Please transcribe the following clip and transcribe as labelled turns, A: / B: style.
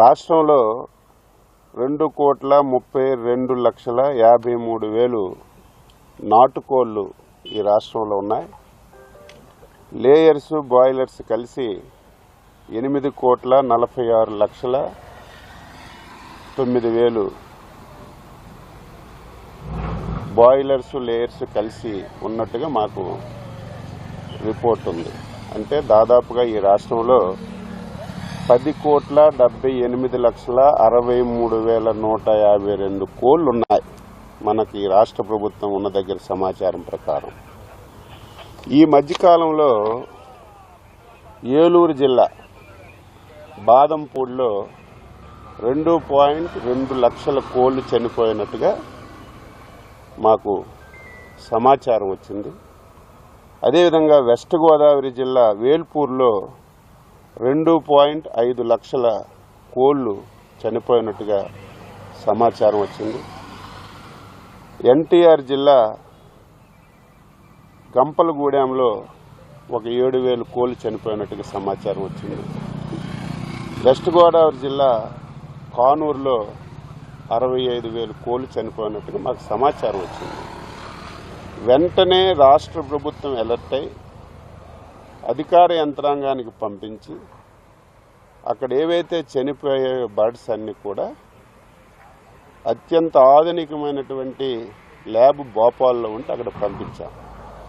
A: రాష్ట్రంలో రెండు కోట్ల ముప్పై రెండు లక్షల యాభై మూడు వేలు నాటుకోళ్ళు ఈ రాష్ట్రంలో ఉన్నాయి. లేయర్స్ బాయిలర్స్ కలిసి ఎనిమిది కోట్ల నలభై ఆరు లక్షల తొమ్మిది వేలు బాయిలర్స్ లేయర్స్ కలిసి ఉన్నట్టుగా మాకు రిపోర్ట్ ఉంది. అంటే దాదాపుగా ఈ రాష్ట్రంలో పది కోట్ల డెబ్బై ఎనిమిది లక్షల అరవై మూడు వేల నూట యాభై రెండు కోళ్ళు ఉన్నాయి మనకి రాష్ట్ర ప్రభుత్వం ఉన్న దగ్గర సమాచారం ప్రకారం. ఈ మధ్యకాలంలో ఏలూరు జిల్లా బాదంపూడిలో రెండు పాయింట్ రెండు లక్షల కోళ్ళు చనిపోయినట్టుగా మాకు సమాచారం వచ్చింది. అదేవిధంగా వెస్ట్ గోదావరి జిల్లా వేల్పూర్లో రెండు పాయింట్ ఐదు లక్షల కోళ్ళు చనిపోయినట్టుగా సమాచారం వచ్చింది. ఎన్టీఆర్ జిల్లా గంపలగూడెంలో ఒక ఏడు వేలు కోళ్ళు చనిపోయినట్టుగా సమాచారం వచ్చింది. వెస్ట్ గోదావరి జిల్లా కానూరులో అరవై ఐదు వేలు కోళ్ళు చనిపోయినట్టుగా మాకు సమాచారం వచ్చింది. వెంటనే రాష్ట్ర ప్రభుత్వం ఎలర్ట్ అయి అధికార యంత్రాంగానికి పంపించి అక్కడ ఏవైతే చనిపోయే బర్డ్స్ అన్నీ కూడా అత్యంత ఆధునికమైనటువంటి ల్యాబ్ భోపాల్లో ఉంటే అక్కడ పంపించాం.